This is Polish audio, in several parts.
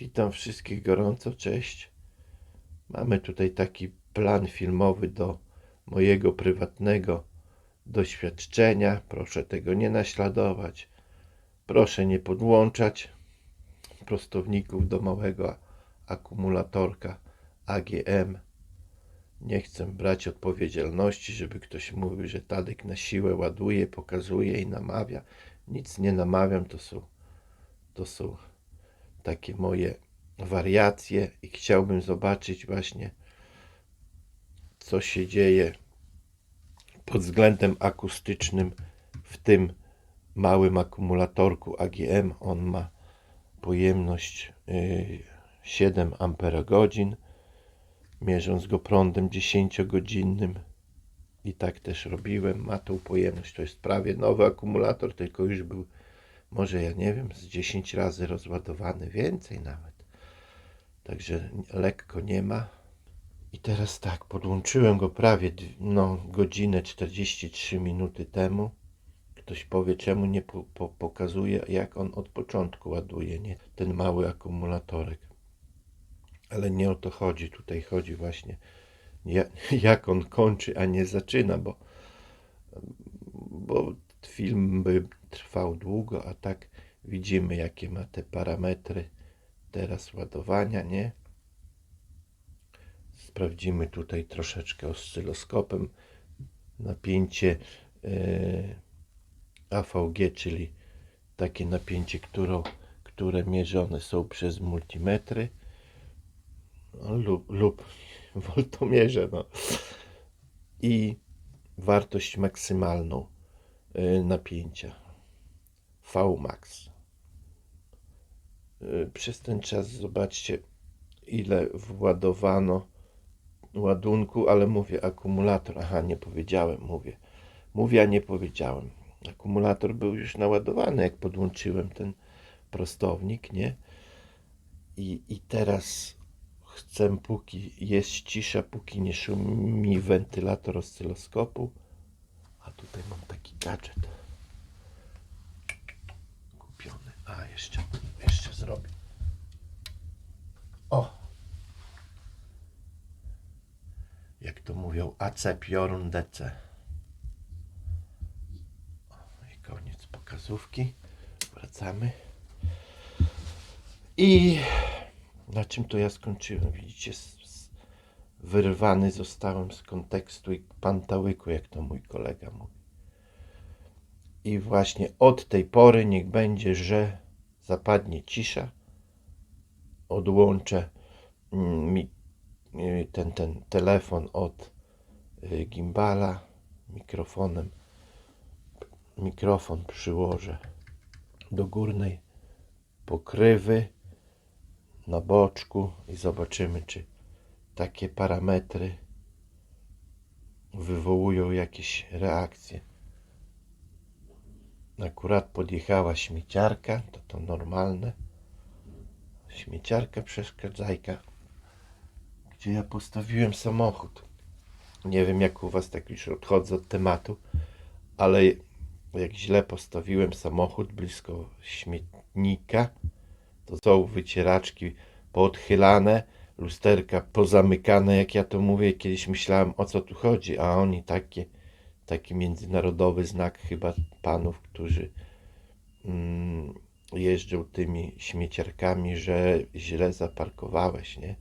Witam wszystkich gorąco, cześć. Mamy tutaj taki plan filmowy do mojego prywatnego doświadczenia. Proszę tego nie naśladować. Proszę nie podłączać prostowników do małego akumulatorka AGM. Nie chcę brać odpowiedzialności, żeby ktoś mówił, że Tadek na siłę ładuje, pokazuje i namawia. Nic nie namawiam, to są, to są takie moje wariacje i chciałbym zobaczyć właśnie, co się dzieje pod względem akustycznym w tym małym akumulatorku AGM. On ma pojemność y, 7 Ah, mierząc go prądem 10-godzinnym. I tak też robiłem. Ma tą pojemność. To jest prawie nowy akumulator, tylko już był może ja nie wiem, z 10 razy rozładowany, więcej nawet. Także lekko nie ma. I teraz tak, podłączyłem go prawie no, godzinę 43 minuty temu. Ktoś powie, czemu nie po, po, pokazuje, jak on od początku ładuje, nie? Ten mały akumulatorek. Ale nie o to chodzi. Tutaj chodzi właśnie, ja- jak on kończy, a nie zaczyna, bo film by trwał długo, a tak widzimy, jakie ma te parametry teraz ładowania, nie? Sprawdzimy tutaj troszeczkę oscyloskopem napięcie e, AVG, czyli takie napięcie, którą, które mierzone są przez multimetry no, lub, lub woltomierze, no. I wartość maksymalną napięcia Vmax. Y, Przez ten czas zobaczcie ile władowano ładunku, ale mówię akumulator. Aha, nie powiedziałem, mówię. Mówię, a nie powiedziałem. Akumulator był już naładowany, jak podłączyłem ten prostownik, nie? I, i teraz chcę, póki jest cisza, póki nie szumi wentylator oscyloskopu. Tutaj mam taki gadżet kupiony. A, jeszcze, jeszcze zrobię. O! Jak to mówią, AC Piorun DC. O, I koniec pokazówki. Wracamy. I na czym to ja skończyłem? Widzicie, wyrwany zostałem z kontekstu i pantałyku, jak to mój kolega mówi. I właśnie od tej pory niech będzie, że zapadnie cisza. Odłączę mm, mi, ten, ten telefon od y, gimbala mikrofonem. Mikrofon przyłożę do górnej pokrywy na boczku i zobaczymy, czy takie parametry wywołują jakieś reakcje. Akurat podjechała śmieciarka, to to normalne. Śmieciarka przeszkadzajka, gdzie ja postawiłem samochód. Nie wiem jak u was, tak już odchodzę od tematu, ale jak źle postawiłem samochód blisko śmietnika, to są wycieraczki poodchylane, lusterka pozamykane, jak ja to mówię. Kiedyś myślałem, o co tu chodzi, a oni takie, taki międzynarodowy znak chyba panów, którzy mm, jeżdżą tymi śmieciarkami, że źle zaparkowałeś, nie?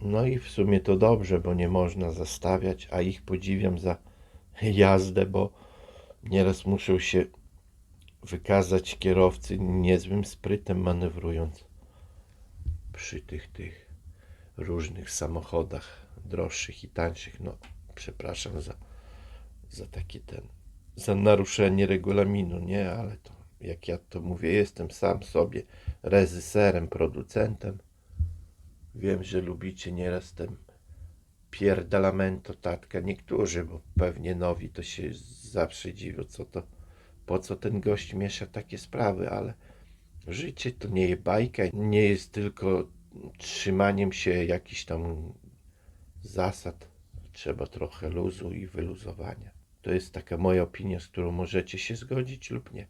No i w sumie to dobrze, bo nie można zastawiać, a ich podziwiam za jazdę, bo nieraz muszą się wykazać kierowcy niezłym sprytem manewrując przy tych tych różnych samochodach droższych i tańszych. No, przepraszam za, za taki ten, za naruszenie regulaminu, nie, ale to jak ja to mówię, jestem sam sobie reżyserem, producentem. Wiem, że lubicie nieraz ten pierdalamento tatka niektórzy, bo pewnie nowi to się zawsze dziwią, co to, po co ten gość miesza takie sprawy, ale życie to nie jest bajka, nie jest tylko trzymaniem się jakichś tam zasad. Trzeba trochę luzu i wyluzowania. To jest taka moja opinia, z którą możecie się zgodzić lub nie.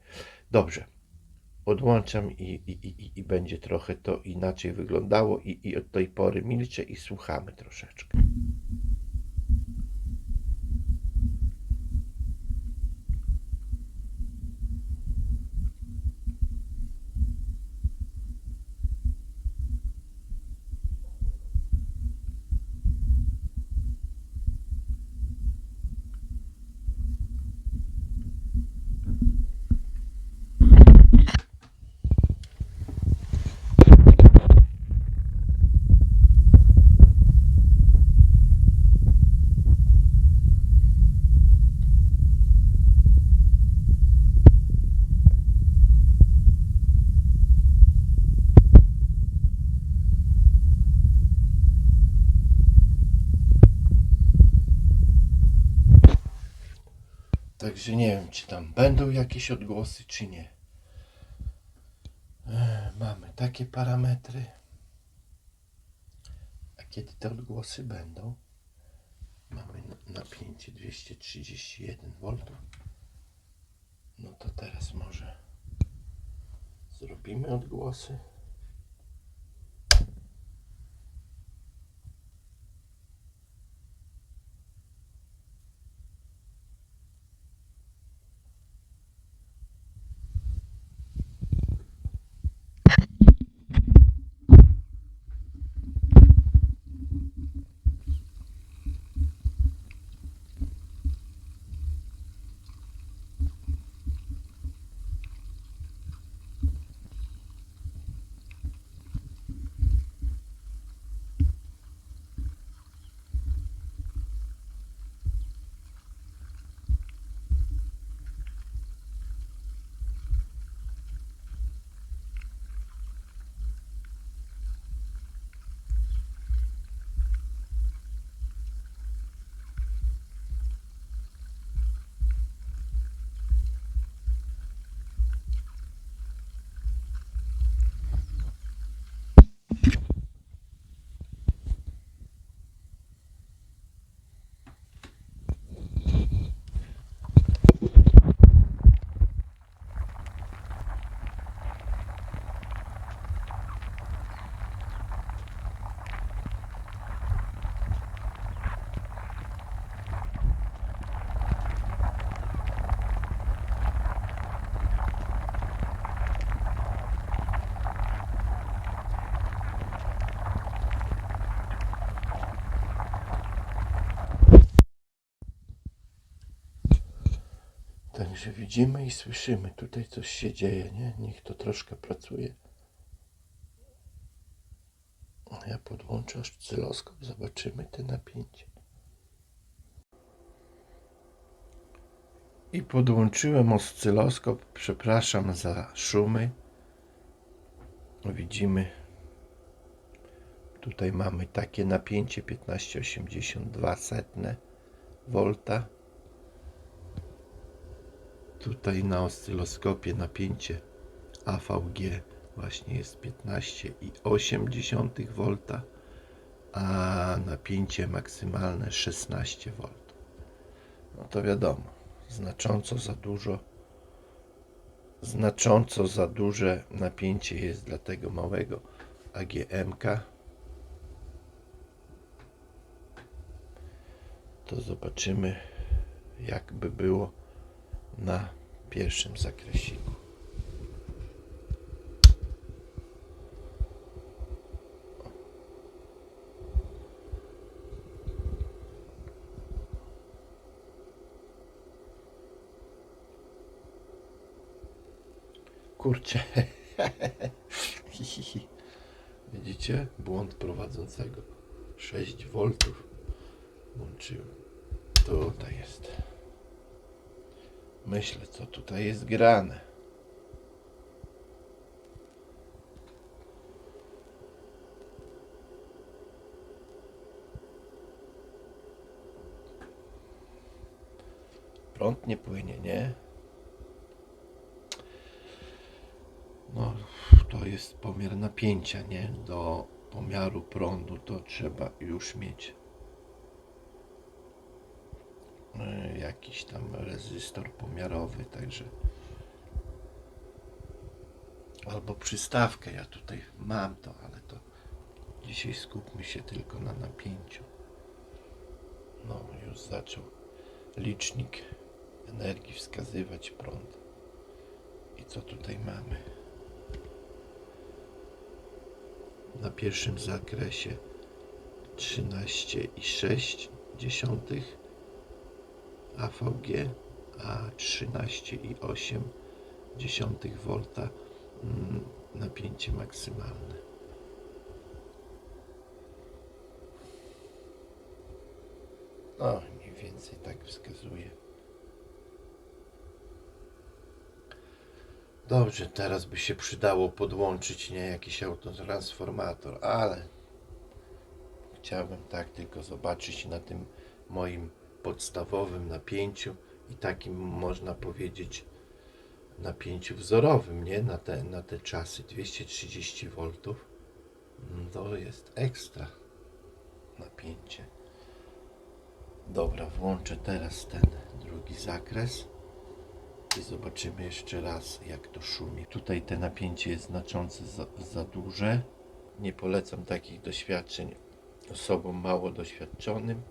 Dobrze. odłączam i, i, i, i będzie trochę to inaczej wyglądało i, i od tej pory milczę i słuchamy troszeczkę. Także nie wiem, czy tam będą jakieś odgłosy, czy nie. Ech, Mamy takie parametry. A kiedy te odgłosy będą? Mamy na- napięcie 231 V. No to teraz może zrobimy odgłosy. Także widzimy i słyszymy, tutaj coś się dzieje, nie? Niech to troszkę pracuje. Ja podłączę oscyloskop, zobaczymy te napięcie. I podłączyłem oscyloskop, przepraszam za szumy. Widzimy, tutaj mamy takie napięcie 1582 setne volta. Tutaj na oscyloskopie napięcie AVG właśnie jest 15,8 V, a napięcie maksymalne 16 V. No to wiadomo, znacząco za dużo, znacząco za duże napięcie jest dla tego małego AGMK. To zobaczymy, jakby było na pierwszym zakresiku. Kurczę. Widzicie? Błąd prowadzącego. 6 V włączyłem. Tutaj jest. Myślę, co tutaj jest grane. Prąd nie płynie, nie? No, to jest pomiar napięcia, nie? Do pomiaru prądu to trzeba już mieć jakiś tam rezystor pomiarowy, także albo przystawkę. Ja tutaj mam to, ale to dzisiaj skupmy się tylko na napięciu. No, już zaczął licznik energii wskazywać prąd. I co tutaj mamy? Na pierwszym zakresie 13,6 AVG, a 13,8 V mm, napięcie maksymalne. No, mniej więcej tak wskazuje. Dobrze, teraz by się przydało podłączyć nie jakiś autotransformator, ale chciałbym tak tylko zobaczyć na tym moim podstawowym napięciu i takim można powiedzieć napięciu wzorowym, nie? Na te, na te czasy 230 V. Mm, To jest ekstra napięcie. Dobra, włączę teraz ten drugi zakres i zobaczymy jeszcze raz jak to szumi. Tutaj te napięcie jest znacząco za, za duże. Nie polecam takich doświadczeń osobom mało doświadczonym,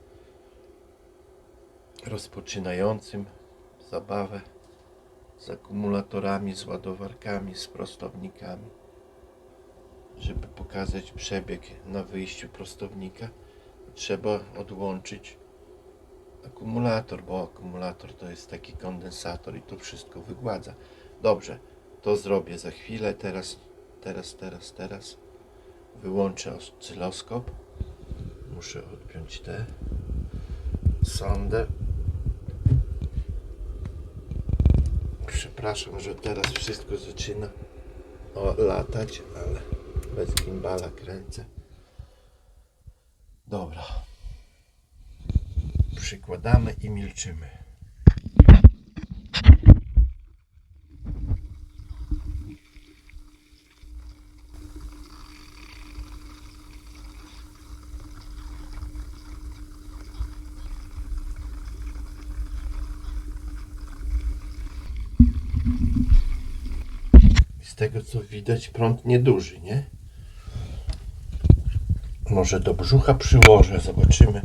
rozpoczynającym zabawę z akumulatorami, z ładowarkami, z prostownikami. Żeby pokazać przebieg na wyjściu prostownika, trzeba odłączyć akumulator, bo akumulator to jest taki kondensator i to wszystko wygładza. Dobrze, to zrobię za chwilę. Teraz, teraz, teraz, teraz wyłączę oscyloskop. Muszę odpiąć tę sondę. Przepraszam, że teraz wszystko zaczyna latać, ale bez gimbala kręcę. Dobra. Przykładamy i milczymy. Z tego co widać prąd nieduży, nie? Może do brzucha przyłożę, zobaczymy.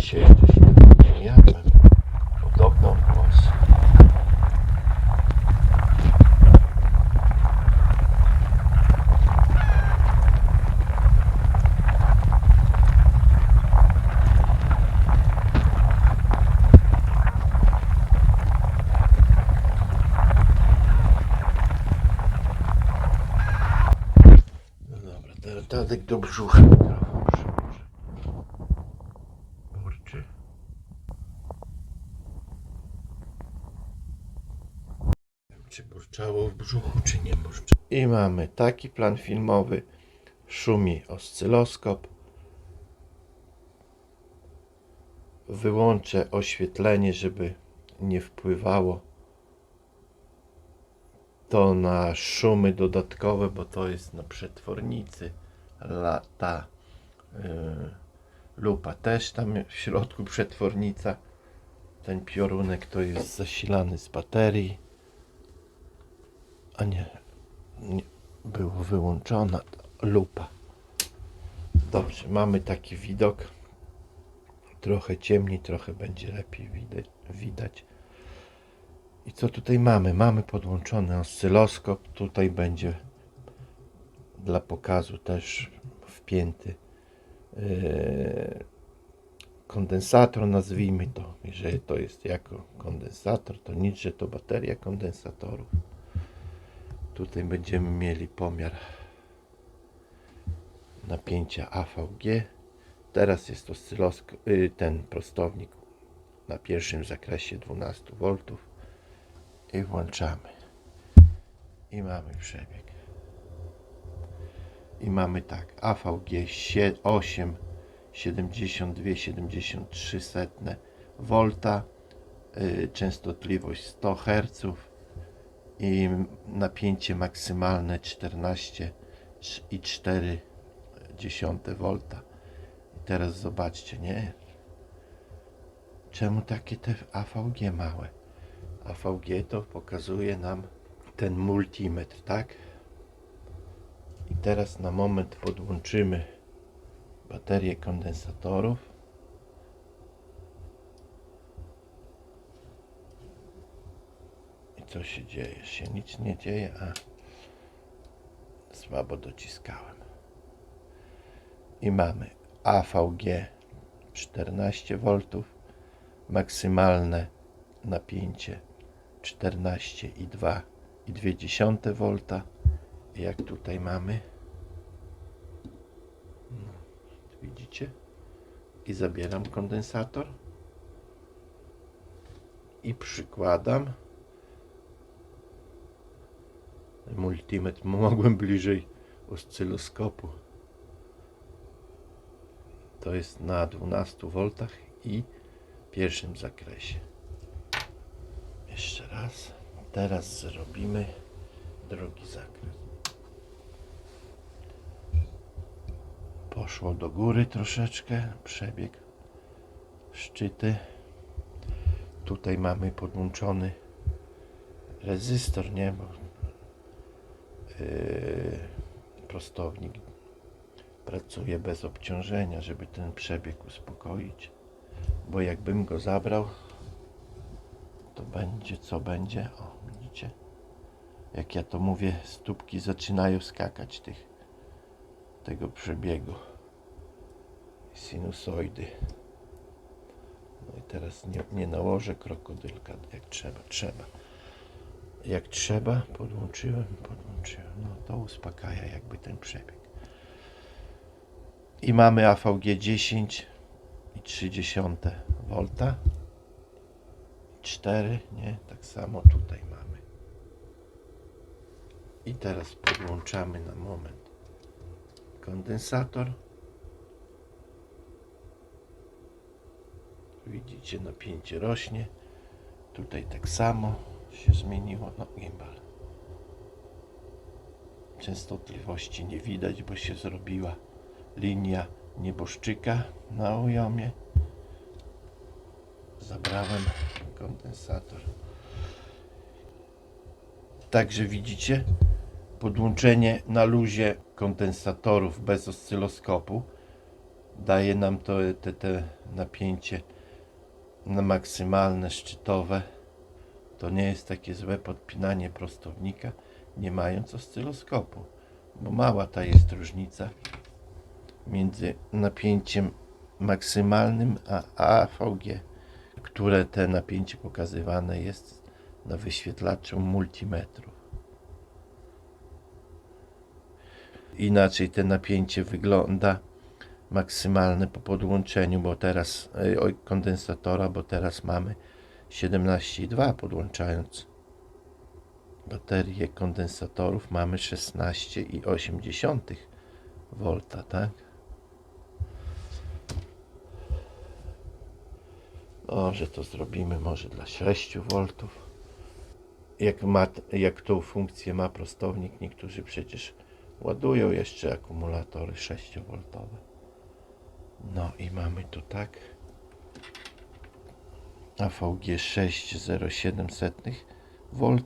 Dzisiaj śniadania nie jadłem. Podobno głos. No dobra, teraz Tadek do brzucha. Nie wiem, Czy burczało w brzuchu, czy nie burczało. I mamy taki plan filmowy. Szumi oscyloskop. Wyłączę oświetlenie, żeby nie wpływało to na szumy dodatkowe, bo to jest na przetwornicy. Ta y, lupa też tam w środku przetwornica. Ten piorunek to jest zasilany z baterii. A nie, nie było wyłączona lupa. Dobrze, mamy taki widok. Trochę ciemniej, trochę będzie lepiej widać. I co tutaj mamy? Mamy podłączony oscyloskop. Tutaj będzie dla pokazu też wpięty yy, kondensator, nazwijmy to. Jeżeli to jest jako kondensator, to nic, że to bateria kondensatorów. Tutaj będziemy mieli pomiar napięcia AVG. Teraz jest oscyloskop, yy, ten prostownik na pierwszym zakresie 12 V i włączamy. I mamy przebieg. I mamy tak, AVG 8 72 73 setne V, y, częstotliwość 100 Hz i napięcie maksymalne 14 i 4 dziesiąte V. I teraz zobaczcie, nie? Czemu takie te AVG małe? AVG to pokazuje nam ten multimetr, tak? I teraz na moment podłączymy baterię kondensatorów. I co się dzieje? Się nic nie dzieje, a słabo dociskałem. I mamy AVG 14 V, maksymalne napięcie 14,2 i 2 V. Jak tutaj mamy, no, widzicie? I zabieram kondensator i przykładam multimetr. Mogłem bliżej oscyloskopu. To jest na 12 V i pierwszym zakresie. Jeszcze raz. Teraz zrobimy drugi zakres. Poszło do góry troszeczkę przebieg szczyty. Tutaj mamy podłączony rezystor, nie? Bo yy, prostownik pracuje bez obciążenia, żeby ten przebieg uspokoić. Bo jakbym go zabrał, to będzie co będzie. O, widzicie? Jak ja to mówię, stópki zaczynają skakać tych, tego przebiegu. Sinusoidy. No i teraz nie, nie nałożę krokodylka jak trzeba. Trzeba. Jak trzeba, podłączyłem, podłączyłem. No to uspokaja jakby ten przebieg. I mamy AVG 10 i 30 V. 4, nie? Tak samo tutaj mamy. I teraz podłączamy na moment kondensator. Widzicie, napięcie rośnie. Tutaj tak samo się zmieniło. No, gimbal. Częstotliwości nie widać, bo się zrobiła linia nieboszczyka na ujomie. Zabrałem kondensator. Także widzicie podłączenie na luzie kondensatorów bez oscyloskopu daje nam to te, te napięcie na maksymalne szczytowe. To nie jest takie złe podpinanie prostownika, nie mając oscyloskopu, bo mała ta jest różnica między napięciem maksymalnym a AVG, które te napięcie pokazywane jest na wyświetlaczu multimetrów. Inaczej te napięcie wygląda maksymalne po podłączeniu, bo teraz oj, kondensatora, bo teraz mamy 17,2 podłączając baterię kondensatorów mamy 16,8 V, tak? Może to zrobimy może dla 6 V. Jak, ma, jak tą funkcję ma prostownik, niektórzy przecież ładują jeszcze akumulatory 6V. No i mamy tu tak. AVG 6,07 V.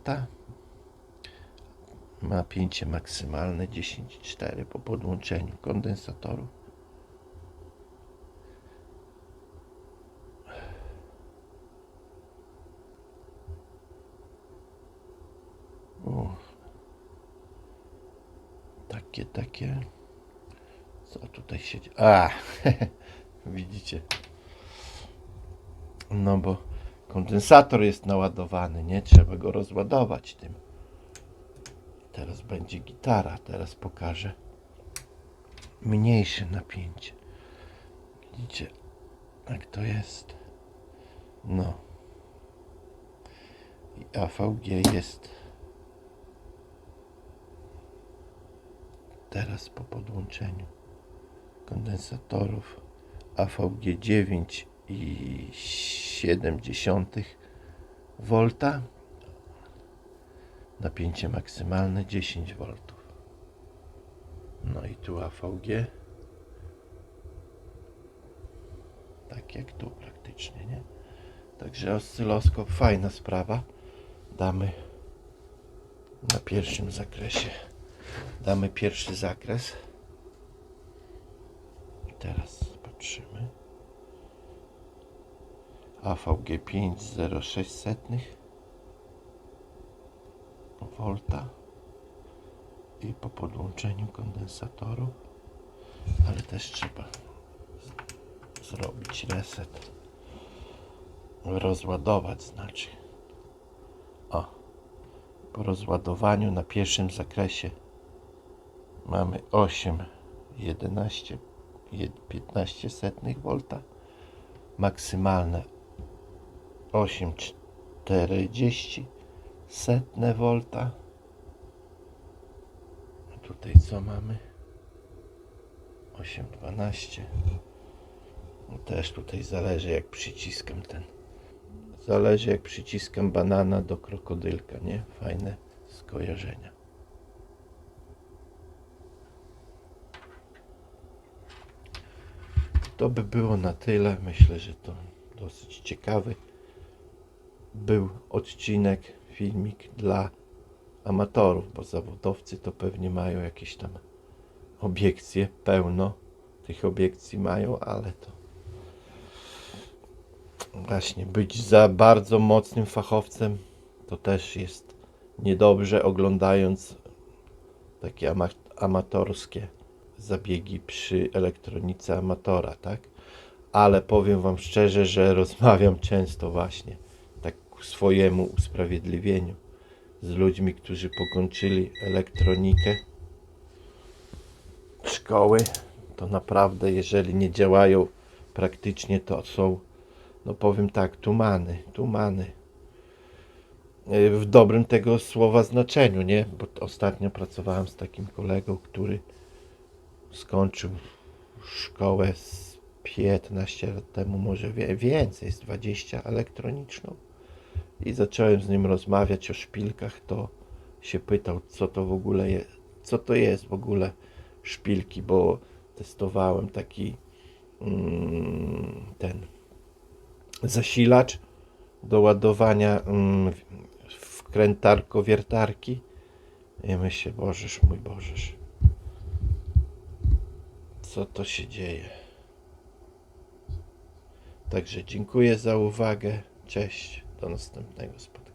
Napięcie maksymalne 10,4 po podłączeniu kondensatorów. Takie, takie. Co tutaj się dzieje? A, widzicie. No bo kondensator jest naładowany, nie? Trzeba go rozładować tym. Teraz będzie gitara. Teraz pokażę mniejsze napięcie. Widzicie, jak to jest? No. I AVG jest teraz po podłączeniu kondensatorów AVG 9 i 0,7 V napięcie maksymalne 10 V no i tu AVG tak jak tu praktycznie nie? Także oscyloskop fajna sprawa. Damy na pierwszym zakresie. Damy pierwszy zakres. Teraz patrzymy. AVG 5,06 volta i po podłączeniu kondensatoru, ale też trzeba zrobić reset. Rozładować znaczy. O, po rozładowaniu na pierwszym zakresie mamy 8, 11, jed- 15 setnych volta, maksymalne 8,40 setne volta. Tutaj co mamy? 8,12. No Też tutaj zależy jak przyciskam ten. Zależy jak przyciskam banana do krokodylka, nie? Fajne skojarzenia. To by było na tyle. Myślę, że to dosyć ciekawy był odcinek, filmik dla amatorów, bo zawodowcy to pewnie mają jakieś tam obiekcje, pełno tych obiekcji mają, ale to właśnie być za bardzo mocnym fachowcem to też jest niedobrze oglądając takie ama amatorskie zabiegi przy elektronice amatora, tak? Ale powiem Wam szczerze, że rozmawiam często właśnie tak ku swojemu usprawiedliwieniu z ludźmi, którzy pokończyli elektronikę szkoły, to naprawdę, jeżeli nie działają praktycznie, to są, no powiem tak, tumany, tumany. Yy, W dobrym tego słowa znaczeniu, nie? Bo ostatnio pracowałem z takim kolegą, który skończył szkołę z 15 lat temu, może więcej, z 20 elektroniczną. I zacząłem z nim rozmawiać o szpilkach, to się pytał, co to w ogóle jest, co to jest w ogóle szpilki, bo testowałem taki mm, ten zasilacz do ładowania mm, wkrętarko-wiertarki. I myślę, Bożeż mój Bożeż, co to się dzieje? Także dziękuję za uwagę. Cześć, do następnego spotkania.